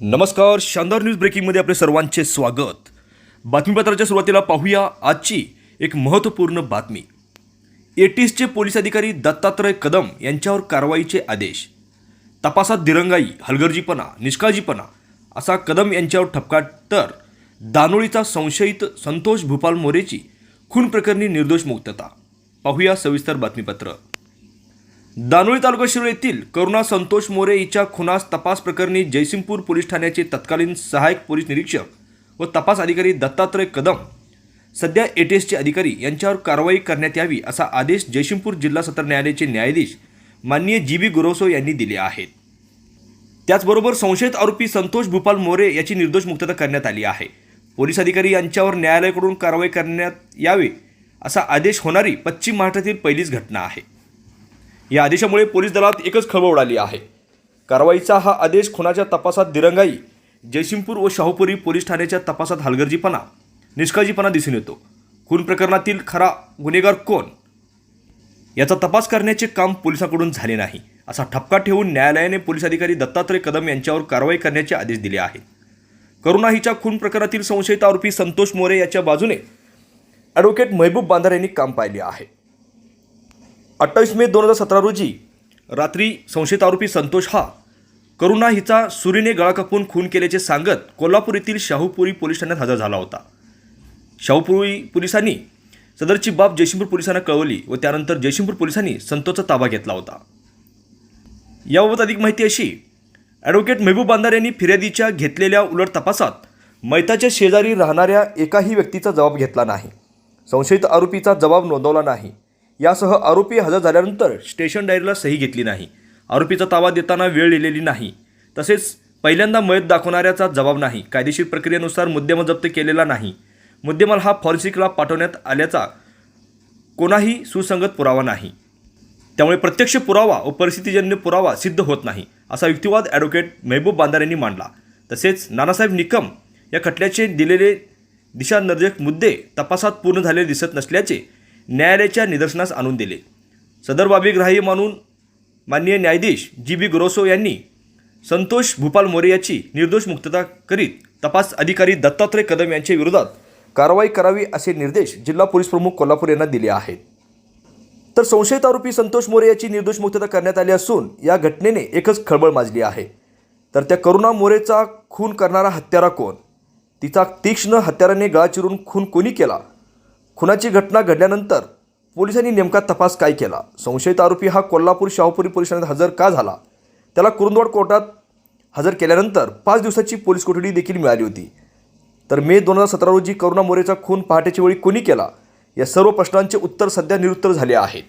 नमस्कार शानदार न्यूज ब्रेकिंगमध्ये आपले सर्वांचे स्वागत. बातमीपत्राच्या सुरुवातीला पाहूया आजची एक महत्त्वपूर्ण बातमी. एटीएसचे पोलीस अधिकारी दत्तात्रय कदम यांच्यावर कारवाईचे आदेश. तपासात दिरंगाई हलगर्जीपणा निष्काळजीपणा असा कदम यांच्यावर ठपका. तर दानोळीचा संशयित संतोष भूपाल मोरेची खून प्रकरणी निर्दोष मुक्तता. पाहूया सविस्तर बातमीपत्र. दानोळी तालुका शिरोळ येथील करुणा संतोष मोरे हिच्या खुनास तपास प्रकरणी जयसिंगपूर पोलीस ठाण्याचे तत्कालीन सहाय्यक पोलीस निरीक्षक व तपास अधिकारी दत्तात्रय कदम सध्या एटीएसचे अधिकारी यांच्यावर कारवाई करण्यात यावी असा आदेश जयसिंगपूर जिल्हा सत्र न्यायालयाचे न्यायाधीश माननीय जी बी गुरोसो यांनी दिले आहेत. त्याचबरोबर संशयित आरोपी संतोष भूपाल मोरे याची निर्दोष मुक्तता करण्यात आली आहे. पोलीस अधिकारी यांच्यावर न्यायालयाकडून कारवाई करण्यात यावी असा आदेश होणारी पश्चिम महाराष्ट्रातील पहिलीच घटना आहे. या आदेशामुळे पोलीस दलात एकच खळबळ उडाली आहे. कारवाईचा हा आदेश खुनाच्या तपासात दिरंगाई जयसिंगपूर व शाहूपुरी पोलीस ठाण्याच्या तपासात हलगर्जीपणा निष्काळजीपणा दिसून येतो. खून प्रकरणातील खरा गुन्हेगार कोण? याचा तपास करण्याचे काम पोलिसांकडून झाले नाही असा ठपका ठेवून न्यायालयाने पोलीस अधिकारी दत्तात्रय कदम यांच्यावर कारवाई करण्याचे आदेश दिले आहेत करुणा हिच्या खून प्रकरणातील संशयित आरोपी संतोष मोरे याच्या बाजूने ॲडव्होकेट महबूब बांधार यांनी काम पाहिले आहे. अठ्ठावीस मे दोन हजार सतरा रोजी रात्री संशयित आरोपी संतोष हा करुणा हिचा सुरीने गळा कापून खून केल्याचे सांगत कोल्हापूर येथील शाहूपुरी पोलीस ठाण्यात हजर झाला होता. शाहूपुरी पोलिसांनी सदरची बाब जयसिंगपूर पोलिसांना कळवली व त्यानंतर जयसिंगपूर पोलिसांनी संतोषचा ताबा घेतला होता. याबाबत अधिक माहिती अशी ॲडव्होकेट मेहबूब बांधार यांनी फिर्यादीच्या घेतलेल्या उलट तपासात मैताच्या शेजारी राहणाऱ्या एकाही व्यक्तीचा जबाब घेतला नाही. संशयित आरोपीचा जबाब नोंदवला नाही. यासह आरोपी हजर झाल्यानंतर स्टेशन डायरीला सही घेतली नाही. आरोपीचा ताबा देताना वेळ दिलेली नाही. तसेच पहिल्यांदा मयत दाखवणाऱ्याचा जबाब नाही. कायदेशीर प्रक्रियेनुसार मुद्देमाल जप्त केलेला नाही. मुद्देमाल हा फॉरेन्सिकला पाठवण्यात आल्याचा कोणाही सुसंगत पुरावा नाही. त्यामुळे प्रत्यक्ष पुरावा व परिस्थितीजन्य पुरावा सिद्ध होत नाही असा युक्तिवाद ॲडव्होकेट मेहबूब बांदार यांनी मांडला. तसेच नानासाहेब निकम या खटल्याचे दिलेले दिशानिर्देशक मुद्दे तपासात पूर्ण झालेले दिसत नसल्याचे न्यायालयाच्या निदर्शनास आणून दिले. सदर बाबी ग्राह्य मानून माननीय न्यायाधीश जी बी ग्रोसो यांनी संतोष भूपाल मोरे याची निर्दोष मुक्तता करीत तपास अधिकारी दत्तात्रय कदम यांच्या विरोधात कारवाई करावी असे निर्देश जिल्हा पोलीस प्रमुख कोल्हापूर यांना दिले आहेत. तर संशयित आरोपी संतोष मोरे याची निर्दोष मुक्तता करण्यात आली असून या घटनेने एकच खळबळ माजली आहे. तर त्या करुणा मोरेचा खून करणारा हत्यारा कोण? तिचा तीक्ष्ण हत्याराने गळा चिरून खून कोणी केला? खुनाची घटना घडल्यानंतर पोलिसांनी नेमका तपास काय केला? संशयित आरोपी हा कोल्हापूर शाहूपुरी पोलीस ठाण्यात हजर का झाला? त्याला कुरुंदवाड कोर्टात हजर केल्यानंतर पाच दिवसाची पोलीस कोठडी देखील मिळाली होती. तर मे दोन हजार सतरा रोजी करुणा मोरेचा खून पहाटेच्या वेळी कोणी केला? या सर्व प्रश्नांचे उत्तर सध्या निरुत्तर झाले आहेत.